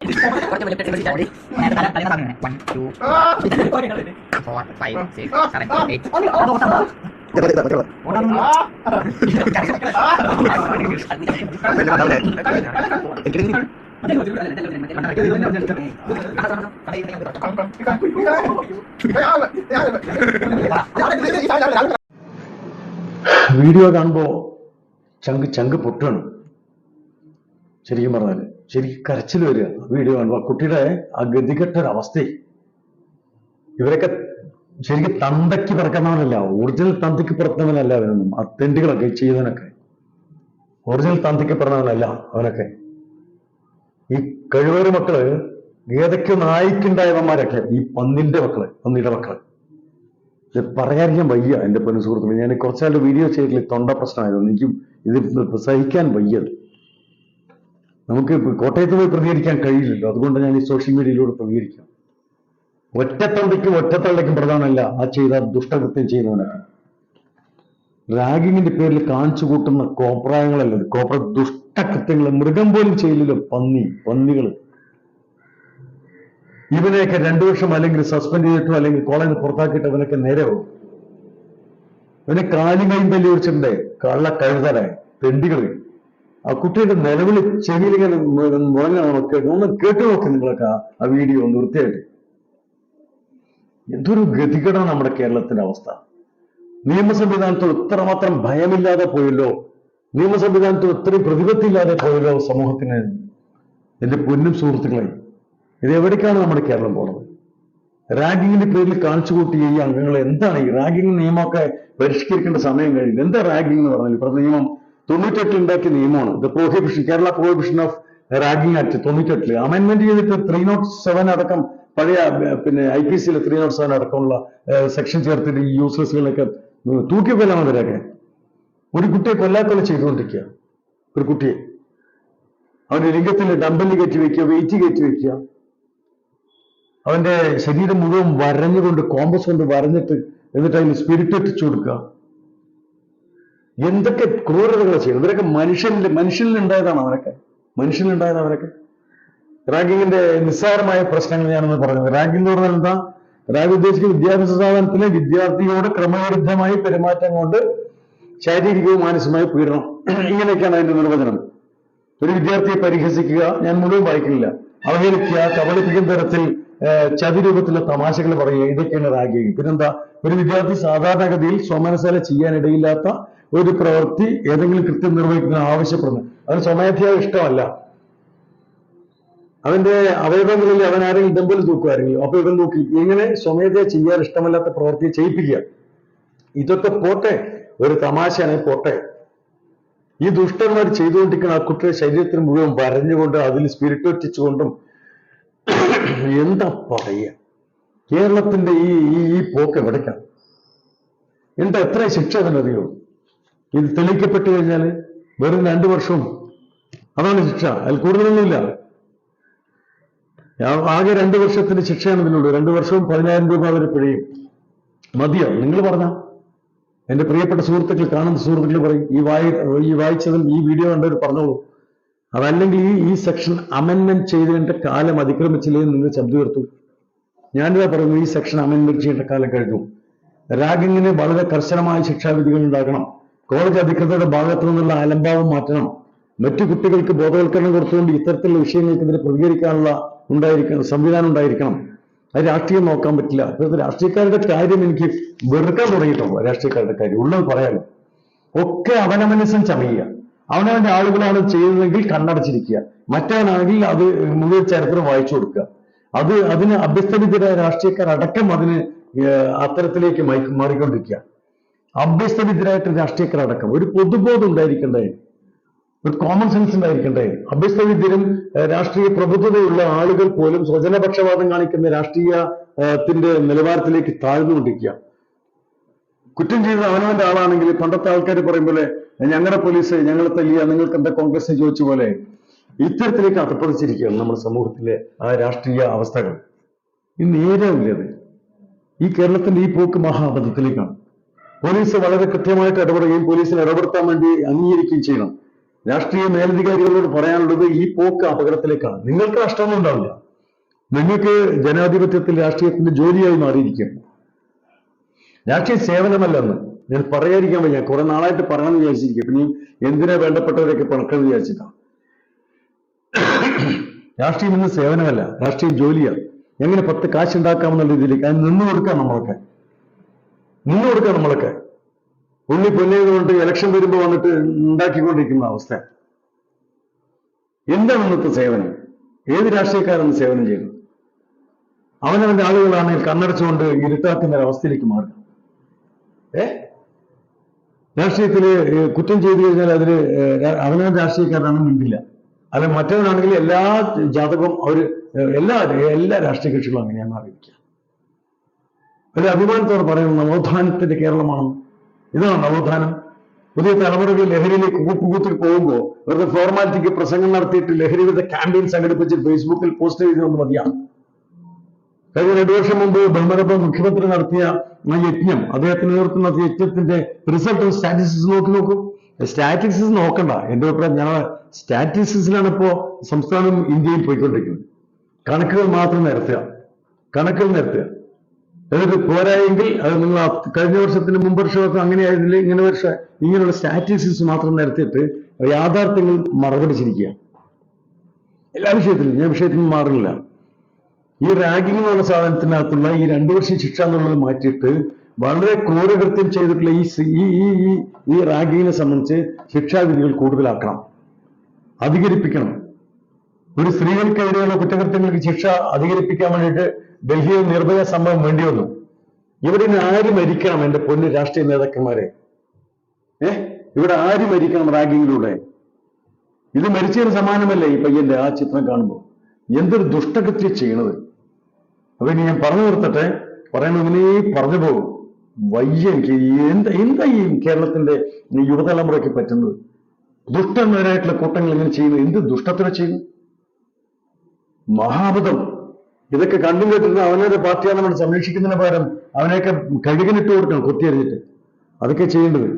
കുറച്ച് ചാടി നേരെ തല തലയിൽ അങ്ങനെ one two four five six seven eight video കാണുമ്പോൾ ചങ്ക് ചങ്ക് പൊട്ടാണ് ശരിക്കും പറഞ്ഞാൽ ശരിക്കും കരച്ചിൽ വരിക. വീഡിയോ കാണുമ്പോൾ കുട്ടിയുടെ ആ ഗതികെട്ട ഒരു അവസ്ഥയെ ഇവരൊക്കെ ശരിക്കും തന്തയ്ക്ക് പിറക്കുന്നവനല്ല ഒറിജിനൽ തന്തയ്ക്ക് പിറക്കുന്നവനല്ല അവനൊന്നും ആ തെണ്ടികളൊക്കെ ചെയ്തവനൊക്കെ ഒറിജിനൽ തന്തയ്ക്ക് പിറന്നവനല്ല അവനൊക്കെ. ഈ കഴിവേറി മക്കൾ ഏതൊക്കെ നായിക്കുണ്ടായവന്മാരൊക്കെ ഈ പന്നിന്റെ മക്കൾ പന്നിയുടെ മക്കൾ. ഇത് പറയാതിരിക്കാൻ വയ്യ എന്റെ പൊന്നു സുഹൃത്തുക്കളെ. ഞാൻ കുറച്ചാളുടെ വീഡിയോ ചെയ്തിട്ടില്ല തൊണ്ട പ്രശ്നമായതുകൊണ്ട് എനിക്കും ഇത് സഹിക്കാൻ വയ്യത് നമുക്ക് കോട്ടയത്ത് പോയി പ്രതികരിക്കാൻ കഴിയില്ലല്ലോ. അതുകൊണ്ട് ഞാൻ ഈ സോഷ്യൽ മീഡിയയിലൂടെ പ്രതികരിക്കാം. ഒറ്റത്തള്ളിക്കും ഒറ്റത്തള്ളയ്ക്കും പ്രധാനമല്ല ആ ചെയ്ത ദുഷ്ടകൃത്യം ചെയ്യുന്നവനൊക്കെ. റാഗിങ്ങിന്റെ പേരിൽ കാണിച്ചു കൂട്ടുന്ന കോപ്രായങ്ങളല്ല. കോപ്ര ദുഷ്ടകൃത്യങ്ങൾ മൃഗം പോലും ചെയ്യില്ലല്ലോ പന്നി പന്നികൾ ഇവനെയൊക്കെ രണ്ടു വർഷം അല്ലെങ്കിൽ സസ്പെൻഡ് ചെയ്തിട്ടോ അല്ലെങ്കിൽ കോളേജ് പുറത്താക്കിയിട്ട് അവനൊക്കെ നേരെ പോകും ഇവനെ കാലിമയും തല്ലി വെച്ചിട്ടുണ്ടേ കള്ള കഴുതലായി തെണ്ടികൾ. ആ കുട്ടിയുടെ നിലവിളി ചെവിയിലിങ്ങനെ മുഴങ്ങ നമുക്ക് ഒന്ന് കേട്ടു നോക്ക് നിങ്ങളൊക്കെ ആ- വീഡിയോ ഒന്ന് വൃത്തിയായിട്ട്. എന്തൊരു ഗതികേടാണ് നമ്മുടെ കേരളത്തിന്റെ അവസ്ഥ. നിയമ സംവിധാനത്തിൽ ഇത്രമാത്രം ഭയമില്ലാതെ പോയല്ലോ. നിയമ സംവിധാനത്തോട് ഇത്രയും പ്രതിപത്തിയില്ലാതെ പോയല്ലോ സമൂഹത്തിന്. എന്റെ പൊന്നും സുഹൃത്തുക്കളെ ഇത് എവിടേക്കാണ് നമ്മുടെ കേരളം പോണത്? റാഗിങ്ങിന്റെ പേരിൽ കാണിച്ചു കൂട്ടിയ ഈ അംഗങ്ങൾ എന്താണ്? ഈ റാഗിങ് നിയമമൊക്കെ പരിഷ്കരിക്കേണ്ട സമയം കഴിഞ്ഞു. എന്താ റാഗിങ് എന്ന് പറഞ്ഞാൽ ഇപ്പോഴത്തെ നിയമം തൊണ്ണൂറ്റെട്ടിൽ ഉണ്ടാക്കിയ നിയമമാണ്. The prohibition Kerala prohibition of ragging act തൊണ്ണൂറ്റെട്ടിൽ. Amendment ചെയ്തിട്ട് ത്രീ നോട്ട് സെവൻ അടക്കം പഴയ പിന്നെ ഐ പി സിയിലെ ത്രീ നോട്ട് സെവൻ അടക്കമുള്ള സെക്ഷൻ ചേർത്തിട്ട് ഈ യൂസ്ലെസ്സുകളൊക്കെ തൂക്കി കൊല്ലണം അവരൊക്കെ ഒരു കുട്ടിയെ കൊല്ലാക്കൊല ചെയ്തുകൊണ്ടിരിക്കുക. ഒരു കുട്ടിയെ. അവന്റെ ലിംഗത്തിൽ ഡമ്പൽ കയറ്റി വെക്കുക വെയിറ്റ് കയറ്റി വെക്കുക. അവന്റെ ശരീരം മുഴുവൻ വരഞ്ഞുകൊണ്ട് കോമ്പസ് കൊണ്ട് വരഞ്ഞിട്ട് എന്നിട്ട് അതിന് സ്പിരിറ്റ് എത്തിച്ചു കൊടുക്കുക. എന്തൊക്കെ ക്രൂരതകൾ ചെയ്യണം ഇവരൊക്കെ മനുഷ്യനിൽ ഉണ്ടായതാണ് അവരൊക്കെ. മനുഷ്യനിൽ ഉണ്ടായത് അവരൊക്കെ. റാങ്കിങ്ങിന്റെ നിസ്സാരമായ പ്രശ്നങ്ങൾ ഞാനൊന്ന് പറഞ്ഞത്. റാങ്കിംഗ് എന്ന് പറഞ്ഞാൽ എന്താ? റാങ്ക് ഉദ്ദേശിക്കുന്ന വിദ്യാഭ്യാസ സ്ഥാപനത്തിലെ വിദ്യാർത്ഥിയോട് ക്രമവിരുദ്ധമായി പെരുമാറ്റം കൊണ്ട് ശാരീരികവും മാനസികമായ പീഡനം. ഇങ്ങനെയൊക്കെയാണ് അതിന്റെ നിർവചനം. ഒരു വിദ്യാർത്ഥിയെ പരിഹസിക്കുക ഞാൻ മുഴുവൻ വായിക്കില്ല അവഹേളിക്കുക കബളിപ്പിക്കുന്ന തരത്തിൽ ചതിരൂപത്തിലെ തമാശകൾ പറയുക ഇതൊക്കെയാണ് റാഗിങ്. പിന്നെന്താ? ഒരു വിദ്യാർത്ഥി സാധാരണഗതിയിൽ സ്വമനസാല ചെയ്യാനിടയില്ലാത്ത ഒരു പ്രവൃത്തി ഏതെങ്കിലും കൃത്യം നിർവഹിക്കുന്ന ആവശ്യപ്പെടുന്നു. അവന് സ്വമേധയാ ഇഷ്ടമല്ല. അവന്റെ അവയവങ്ങളിൽ അവൻ ആരെങ്കിലും ഡമ്പൽ തൂക്കുമായിരുന്നു അപ്പൊ ഇവൻ നോക്കി ഇങ്ങനെ സ്വമേധയാ ചെയ്യാൻ ഇഷ്ടമല്ലാത്ത പ്രവൃത്തിയെ ചെയ്യിപ്പിക്കുക. ഇതൊക്കെ പോട്ടെ ഒരു തമാശയാണ് പോട്ടെ. ഈ ദുഷ്ടന്മാർ ചെയ്തുകൊണ്ടിരിക്കുന്ന ആ കുട്ടിയുടെ ശരീരത്തിന് മുഴുവൻ വരഞ്ഞുകൊണ്ട് അതിൽ സ്പിരിറ്റ് ഒറ്റിച്ചുകൊണ്ടും എന്താ പറയുക? കേരളത്തിന്റെ ഈ ഈ പോക്ക് എവിടേക്കാണ്? എന്താ എത്ര ശിക്ഷ അതിനറിയോ ഇത് തെളിയിക്കപ്പെട്ടു കഴിഞ്ഞാൽ വെറും രണ്ടു വർഷവും അതാണ് ശിക്ഷ. അതിൽ കൂടുതലൊന്നുമില്ല. ആകെ രണ്ടു വർഷത്തിന്റെ ശിക്ഷയാണ് ഇതിനുള്ളത്. രണ്ടു വർഷവും പതിനായിരം രൂപ വരെ പിഴയും. മതിയോ? നിങ്ങൾ പറഞ്ഞ. എന്റെ പ്രിയപ്പെട്ട സുഹൃത്തുക്കൾ കാണുന്ന സുഹൃത്തുക്കൾ പറയും ഈ വായി ഈ വായിച്ചതും ഈ വീഡിയോ കണ്ടവർ പറഞ്ഞോളൂ. അതല്ലെങ്കിൽ ഈ ഈ സെക്ഷൻ അമെൻമെന്റ് ചെയ്തതിന്റെ കാലം അതിക്രമിച്ചില്ലെങ്കിൽ നിങ്ങൾ ശബ്ദം ഉയർത്തു ഞാനിതാ പറയുന്നു ഈ സെക്ഷൻ അമെൻമെന്റ് ചെയ്യേണ്ട കാലം കഴിഞ്ഞു. റാഗിങ്ങിന് വളരെ കർശനമായ ശിക്ഷാവിധികൾ ഉണ്ടാക്കണം കോളേജ് അധികൃതരുടെ ഭാഗത്തു നിന്നുള്ള അലംഭാവം മാറ്റണം. മറ്റു കുട്ടികൾക്ക് ബോധവൽക്കരണം കൊടുത്തുകൊണ്ട് ഇത്തരത്തിലുള്ള വിഷയങ്ങൾക്കെതിരെ പ്രതികരിക്കാനുള്ള ഉണ്ടായിരിക്കണം സംവിധാനം ഉണ്ടായിരിക്കണം. അത് രാഷ്ട്രീയം നോക്കാൻ പറ്റില്ല. അപ്പോഴത്തെ രാഷ്ട്രീയക്കാരുടെ കാര്യം എനിക്ക് വെറുക്കാൻ തുടങ്ങിയിട്ടോ രാഷ്ട്രീയക്കാരുടെ കാര്യം. ഉള്ളത് പറയാലോ. ഒക്കെ അവനവനസം ചമയുക. അവനവന്റെ ആളുകളാണ് ചെയ്യുന്നതെങ്കിൽ കണ്ണടച്ചിരിക്കുക. മറ്റവനാണെങ്കിൽ അത് മുഴുവൻ ചരിത്രം വായിച്ചു കൊടുക്കുക. അത് അതിന് അഭ്യസ്തവിദ്യരായ രാഷ്ട്രീയക്കാരടക്കം അതിന് ഏർ അത്തരത്തിലേക്ക് മാറിക്കൊണ്ടിരിക്കുക. അഭ്യസ്തവിദ്യരായിട്ട് രാഷ്ട്രീയക്കാരടക്കം ഒരു പൊതുബോധം ഉണ്ടായിരിക്കണ്ടേ? ഒരു കോമൺ സെൻസ് ഉണ്ടായിരിക്കണ്ടേ? അഭ്യസ്തവിദ്യരും രാഷ്ട്രീയ പ്രബുദ്ധതയുള്ള ആളുകൾ പോലും സ്വജനപക്ഷപാതം കാണിക്കുന്ന രാഷ്ട്രീയത്തിന്റെ നിലവാരത്തിലേക്ക് താഴ്ന്നുകൊണ്ടിരിക്കുക. കുറ്റം ചെയ്തത് അവനവന്റെ ആളാണെങ്കിൽ പണ്ടത്തെ ആൾക്കാർ പറയും പോലെ ഞങ്ങളുടെ പോലീസ് ഞങ്ങളെ തല്ലിയ നിങ്ങൾക്ക് എന്താ കോൺഗ്രസ് ചോദിച്ച പോലെ. ഇത്തരത്തിലേക്ക് അധപ്പതിച്ചിരിക്കുകയാണ് നമ്മുടെ സമൂഹത്തിലെ ആ രാഷ്ട്രീയ അവസ്ഥകൾ. ഇത് നേരമില്ലത് ഈ കേരളത്തിന്റെ ഈ പോക്ക് മഹാബദ്ധത്തിലേക്കാണ് പോലീസ് വളരെ കൃത്യമായിട്ട് ഇടപെടുകയും പോലീസിനെ ഇടപെടുത്താൻ വേണ്ടി അംഗീകരിക്കുകയും ചെയ്യണം. രാഷ്ട്രീയ മേലധികാരികളോട് പറയാനുള്ളത് ഈ പോക്ക് അപകടത്തിലേക്കാണ്. നിങ്ങൾക്ക് നഷ്ടമൊന്നും ഉണ്ടാവില്ല. നിങ്ങൾക്ക് ജനാധിപത്യത്തിൽ രാഷ്ട്രീയത്തിന്റെ ജോലിയായി മാറിയിരിക്കുകയാണ് രാഷ്ട്രീയ സേവനമല്ലെന്ന് ഞാൻ പറയാതിരിക്കാൻ വയ്യ. കുറെ നാളായിട്ട് പറയണമെന്ന് വിചാരിച്ചിരിക്കും. പിന്നെ എന്തിനാ വേണ്ടപ്പെട്ടവരൊക്കെ പണക്കെന്ന് വിചാരിച്ചിട്ടാണ് രാഷ്ട്രീയം ഇന്ന് സേവനമല്ല. രാഷ്ട്രീയം ജോലിയാണ് എങ്ങനെ പത്ത് കാശുണ്ടാക്കാമെന്നുള്ള രീതിയിലേക്ക് അത് നിന്നു കൊടുക്കാം നമ്മളൊക്കെ. നിന്നു കൊടുക്കാം നമ്മളൊക്കെ. ഉള്ളി പൊന്നിയതുകൊണ്ട് ഇലക്ഷൻ വരുമ്പോൾ വന്നിട്ട് ഉണ്ടാക്കിക്കൊണ്ടിരിക്കുന്ന അവസ്ഥ. എന്താണ് ഇന്നത്തെ സേവനം? ഏത് രാഷ്ട്രീയക്കാരാണ് സേവനം ചെയ്യുന്നത്? അവനവന്റെ ആളുകളാണെങ്കിൽ കണ്ണടച്ചുകൊണ്ട് ഇരുട്ടാക്കുന്ന ഒരു അവസ്ഥയിലേക്ക് മാറുക ഏ? രാഷ്ട്രീയത്തിൽ കുറ്റം ചെയ്തു കഴിഞ്ഞാൽ രാ- അവനവൻ രാഷ്ട്രീയക്കാരനാണ് മിണ്ടില്ല. അല്ല മറ്റവനാണെങ്കിൽ എല്ലാ ജാതകവും അവർ എല്ലാ എല്ലാ രാഷ്ട്രീയ കക്ഷികളും അങ്ങനെയാണ് മാറിയിരിക്കുക ഒരു അഭിമാനത്തോടെ പറയുന്നത് നവോത്ഥാനത്തിന്റെ കേരളമാണെന്ന്. ഇതാണ് നവോത്ഥാനം. പുതിയ തലമുറകൾ ലഹരിയിലേക്ക് കൂപ്പുകൂത്തിൽ പോകുമ്പോൾ വെറുതെ ഫോർമാലിറ്റിക്ക് പ്രസംഗം നടത്തിയിട്ട് ലഹരി വിരുദ്ധ ക്യാമ്പയിൻ സംഘടിപ്പിച്ച് ഫേസ്ബുക്കിൽ പോസ്റ്റ് ചെയ്തുകൊണ്ട് മതിയാണ്. കഴിഞ്ഞ രണ്ടു വർഷം മുമ്പ് ബ്രഹ്മരപ്പം മുഖ്യമന്ത്രി നടത്തിയ ആ യജ്ഞം അദ്ദേഹത്തിന് നേതൃത്വം നടത്തിയ യജ്ഞത്തിന്റെ റിസൾട്ട് സ്റ്റാറ്റിസ്റ്റിക്സ് നോക്കി നോക്കൂ. സ്റ്റാറ്റിസ്റ്റിക്സ് നോക്കണ്ട. എന്റെ അഭിപ്രായം ഞങ്ങൾ സ്റ്റാറ്റിസ്റ്റിക്സിലാണ് ഇപ്പോ സംസ്ഥാനം ഇന്ത്യയിൽ പോയിക്കൊണ്ടിരിക്കുന്നത്. കണക്കുകൾ മാത്രം നിരത്തുക. കണക്കുകൾ നിരത്തുക. എന്നിട്ട് പോരായെങ്കിൽ അത് നിങ്ങൾ കഴിഞ്ഞ വർഷത്തിന് മുമ്പ് വർഷമൊക്കെ അങ്ങനെയായിരുന്നില്ല ഇങ്ങനെ വർഷ ഇങ്ങനെയുള്ള സ്റ്റാറ്റിസ്റ്റിക്സ് മാത്രം നിരത്തിയിട്ട് യാഥാർത്ഥ്യങ്ങൾ മറപിടിച്ചിരിക്കുക എല്ലാ വിഷയത്തിലും ഞാൻ വിഷയത്തിൽ മാറില്ല ഈ റാഗിംഗ് എന്നുള്ള സാധനത്തിനകത്തുള്ള ഈ രണ്ടു വർഷം ശിക്ഷ എന്നുള്ളത് മാറ്റിയിട്ട് വളരെ ക്രൂരകൃത്യം ചെയ്തിട്ടുള്ള ഈ ഈ ഈ ഈ റാഗിങ്ങിനെ സംബന്ധിച്ച് ശിക്ഷാവിധികൾ കൂടുതലാക്കണം. അധികരിപ്പിക്കണം. ഒരു സ്ത്രീകൾക്കെതിരെയുള്ള കുറ്റകൃത്യങ്ങൾക്ക് ശിക്ഷ അധികരിപ്പിക്കാൻ വേണ്ടിയിട്ട് ഡൽഹിയിൽ നിർഭയ സംഭവം വേണ്ടി വന്നു. ഇവിടെ ആര് മരിക്കണം എന്റെ പൊന്ന് രാഷ്ട്രീയ നേതാക്കന്മാരെ? ഏ? ഇവിടെ ആര് മരിക്കണം റാഗിങ്ങിലൂടെ? ഇത് മരിച്ചതിന് സമാനമല്ലേ ഈ പയ്യന്റെ ആ ചിത്രം കാണുമ്പോൾ? എന്തൊരു ദുഷ്ടകൃത്യം ചെയ്യണത്? അപ്പൊ ഇനി ഞാൻ പറഞ്ഞു നിർത്തട്ടെ. പറയണതിനേ പറഞ്ഞു പോകും. വയ്യ എനിക്ക് എന്താ എന്താ ഈ കേരളത്തിന്റെ യുവതലമുറയ്ക്ക് പറ്റുന്നത്? ദുഷ്ടന്മാരായിട്ടുള്ള കൂട്ടങ്ങൾ ഇങ്ങനെ ചെയ്യുന്നത് എന്ത് ദുഷ്ടത്തിനെ ചെയ്യുന്നു? മഹാബദം ഇതൊക്കെ കണ്ടും കേട്ടിരുന്ന അവനവരുടെ പാർട്ടിയാണ് നമ്മൾ സംരക്ഷിക്കുന്നതിന് പകരം അവനെയൊക്കെ കഴുകിനിട്ട് കൊടുക്കണം കൊത്തിയറിഞ്ഞിട്ട്. അതൊക്കെ ചെയ്യേണ്ടത്.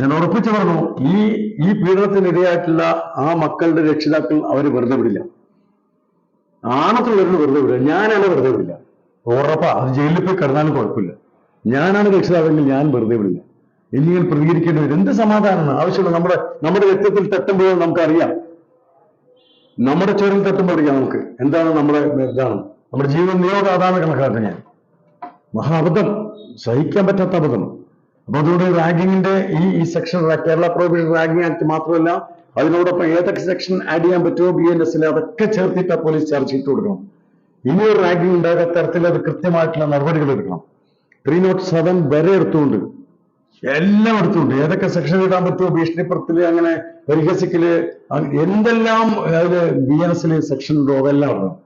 ഞാൻ ഉറപ്പിച്ചു പറഞ്ഞു ഈ ഈ പീഡനത്തിനിരയായിട്ടുള്ള ആ മക്കളുടെ രക്ഷിതാക്കൾ അവരെ വെറുതെ വിടില്ല. ആണത്തുള്ളവരോട് വെറുതെ വിടില്ല. ഞാനാണ് വെറുതെ വിടില്ല. ഉറപ്പാ അത് ജയിലിൽ പോയി കിടന്നാലും കുഴപ്പമില്ല. ഞാനാണ് രക്ഷിതാവെങ്കിൽ ഞാൻ വെറുതെ വിടില്ല. ഇനി ഞാൻ പ്രതികരിക്കേണ്ടി വരും. എന്ത് സമാധാനമാണ്? ആവശ്യമുള്ള നമ്മുടെ നമ്മുടെ രക്തത്തിൽ തട്ടുമ്പോഴും നമുക്കറിയാം. നമ്മുടെ ചോറിൽ തട്ടുമ്പോൾ അറിയാം നമുക്ക്. എന്താണ് നമ്മുടെ ഇതാണ്? നമ്മുടെ ജീവൻ നിയോഗം അതാണ് കണക്കാക്കുന്നത് ഞാൻ. മഹാ അബദ്ധം സഹിക്കാൻ പറ്റാത്ത അബദ്ധം. അപ്പൊ അതുകൊണ്ട് റാഗിങ്ങിന്റെ ഈ ഈ section Kerala prohibition ranking act മാത്രമല്ല അതിനോടൊപ്പം ഏതൊക്കെ സെക്ഷൻ ആഡ് ചെയ്യാൻ പറ്റുമോ ബി എൻ എസിൽ അതൊക്കെ ചേർത്തിട്ട് പോലീസ് ചാർജ് ഷീറ്റ് കൊടുക്കണം. ഇനി ഒരു റാങ്കിങ് ഉണ്ടാകാത്ത തരത്തിൽ അത് കൃത്യമായിട്ടുള്ള നടപടികൾ എടുക്കണം. ത്രീ നോട്ട് സെവൻ വരെ എടുത്തുകൊണ്ട് എല്ലാം എടുത്തുകൊണ്ട് ഏതൊക്കെ സെക്ഷൻ ഇടാൻ പറ്റുമോ ഭീഷണിപ്പുറത്തിൽ അങ്ങനെ പരിഹസിക്കൽ എന്തെല്ലാം അതിൽ ബി എൻ എസിൽ സെക്ഷൻ ഉണ്ടോ അതെല്ലാം ഇടണം.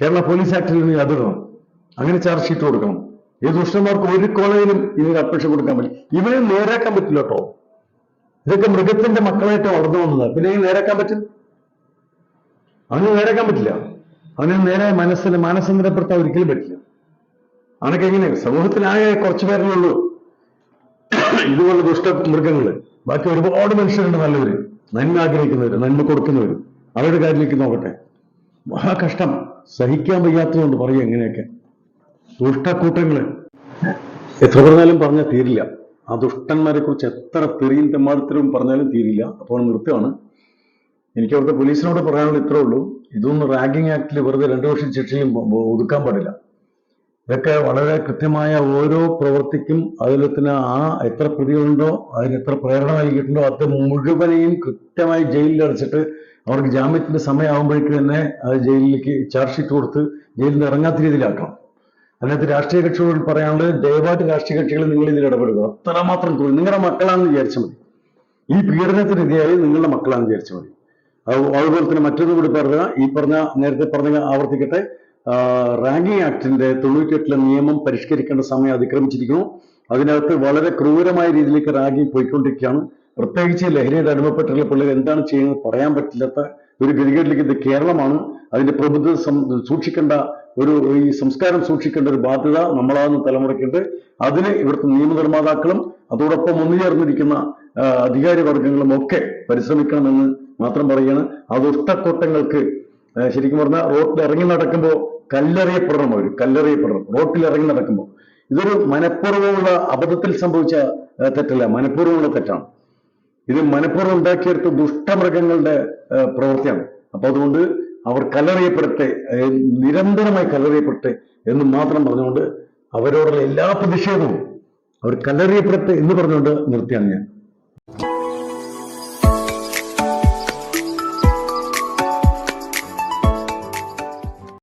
കേരള പോലീസ് ആക്ടിൽ നിന്ന് അതിടണം അങ്ങനെ ചാർജ് ഷീറ്റ് കൊടുക്കണം. ഈ ദുഷ്ടന്മാർക്ക് ഒരു കോളേജിലും ഇതിന് അപേക്ഷ കൊടുക്കാൻ പറ്റില്ല. ഇവരെ നേരാക്കാൻ പറ്റില്ല കേട്ടോ. ഇതൊക്കെ മൃഗത്തിന്റെ മക്കളായിട്ട് വളർന്നു വന്നത്. പിന്നെ നേരാക്കാൻ പറ്റും അവന് നേരാക്കാൻ പറ്റില്ല. അവനെ നേരെ മനസ്സിന് മാനസന്തരപ്പെടുത്താൻ ഒരിക്കലും പറ്റില്ല. അവനൊക്കെ എങ്ങനെ സമൂഹത്തിലാകെ കുറച്ചു പേരേ ഉള്ളൂ. ഇതുപോലെ ദുഷ്ട മൃഗങ്ങൾ ബാക്കി ഒരുപാട് മനുഷ്യരുണ്ട് നല്ലവര്. നന്മ ആഗ്രഹിക്കുന്നവര് നന്മ കൊടുക്കുന്നവര്. അവരുടെ കാര്യത്തിലേക്ക് നോക്കട്ടെ. മഹാ കഷ്ടം സഹിക്കാൻ വയ്യാത്തതുകൊണ്ട് പറയും എങ്ങനെയൊക്കെ ദുഷ്ടക്കൂട്ടങ്ങൾ എത്ര പറഞ്ഞാലും പറഞ്ഞാൽ തീരില്ല. ആ ദുഷ്ടന്മാരെ കുറിച്ച് എത്ര തെറിയും തെമ്മാടത്തരവും പറഞ്ഞാലും തീരില്ല. അപ്പോൾ നിർത്തുകയാണ് എനിക്ക് അവിടുത്തെ പോലീസിനോട് പറയാനുള്ള ഇത്രേ ഉള്ളൂ. ഇതൊന്നും റാഗിംഗ് ആക്ടിൽ വെറുതെ രണ്ടു വർഷം ശിക്ഷയും ഒതുക്കാൻ പാടില്ല. ഇതൊക്കെ വളരെ കൃത്യമായ ഓരോ പ്രവൃത്തിക്കും അതിൽ തന്നെ ആ എത്ര പ്രതികളുണ്ടോ അതിന് എത്ര പ്രേരണ നൽകിയിട്ടുണ്ടോ അത് മുഴുവനെയും കൃത്യമായി ജയിലിൽ അടച്ചിട്ട് അവർക്ക് ജാമ്യത്തിന്റെ സമയമാകുമ്പോഴേക്ക് തന്നെ അത് ജയിലിലേക്ക് ചാർജ് ഷീറ്റ് കൊടുത്ത് ജയിലിൽ നിന്ന് ഇറങ്ങാത്ത രീതിയിലാക്കണം. അതിനകത്ത് രാഷ്ട്രീയ കക്ഷികളോട് പറയാനുള്ളത് ദയവായിട്ട് രാഷ്ട്രീയ കക്ഷികൾ നിങ്ങൾ ഇതിൽ ഇടപെടുക അത്രമാത്രം നിങ്ങളുടെ മക്കളാണെന്ന് വിചാരിച്ചാൽ മതി. ഈ പീഡനത്തിനെതിരായി നിങ്ങളുടെ മക്കളാണെന്ന് വിചാരിച്ചാൽ മതി. അത് അതുപോലെ തന്നെ മറ്റൊന്നും കൂടി പറയുക ഈ പറഞ്ഞ നേരത്തെ പറഞ്ഞ ആവർത്തിക്കട്ടെ റാങ്കിങ് ആക്ടിന്റെ തൊണ്ണൂറ്റിയെട്ടിലെ നിയമം പരിഷ്കരിക്കേണ്ട സമയം അതിക്രമിച്ചിരിക്കുന്നു. അതിനകത്ത് വളരെ ക്രൂരമായ രീതിയിലേക്ക് റാങ്കിങ് പോയിക്കൊണ്ടിരിക്കുകയാണ്. പ്രത്യേകിച്ച് ലഹരിയുടെ അടിമപ്പെട്ടുള്ള പിള്ളേർ എന്താണ് ചെയ്യുന്നത് പറയാൻ പറ്റില്ലാത്ത ഒരു ഗതികേട്ടിലേക്ക് ഇത് കേരളമാണ്. അതിന്റെ പ്രബുദ്ധ സൂക്ഷിക്കേണ്ട ഒരു ഈ സംസ്കാരം സൂക്ഷിക്കേണ്ട ഒരു ബാധ്യത നമ്മളാകുന്ന തലമുറയ്ക്കുണ്ട്. അതിന് ഇവിടുത്തെ നിയമനിർമ്മാതാക്കളും അതോടൊപ്പം ഒന്നുചേർന്നിരിക്കുന്ന ചേർന്നിരിക്കുന്ന അധികാരി വർഗങ്ങളും ഒക്കെ പരിശ്രമിക്കണമെന്ന് മാത്രം പറയുകയാണ്. ആ ദുഷ്ടക്കൂട്ടങ്ങൾക്ക് ശരിക്കും പറഞ്ഞാൽ റോട്ടിൽ ഇറങ്ങി നടക്കുമ്പോൾ കല്ലെറിയപ്പെടണം അവർ കല്ലെറിയപ്പെടണം. റോട്ടിൽ ഇറങ്ങി നടക്കുമ്പോൾ. ഇതൊരു മനഃപൂർവമുള്ള അബദ്ധത്തിൽ സംഭവിച്ച തെറ്റല്ല മനഃപൂർവമുള്ള തെറ്റാണ്. ഇത് മനഃപൂർവം ഉണ്ടാക്കിയെടുത്ത ദുഷ്ടമൃഗങ്ങളുടെ പ്രവൃത്തിയാണ്. അപ്പൊ അതുകൊണ്ട് അവർ കല്ലെറിയപ്പെടട്ടെ ഏഹ് നിരന്തരമായി കല്ലെറിയപ്പെടട്ടെ എന്ന് മാത്രം പറഞ്ഞുകൊണ്ട് അവരോടുള്ള എല്ലാ പ്രതിഷേധവും അവർ കല്ലെറിയപ്പെടട്ടെ എന്ന് പറഞ്ഞുകൊണ്ട് നിർത്തിയാണ് ഞാൻ.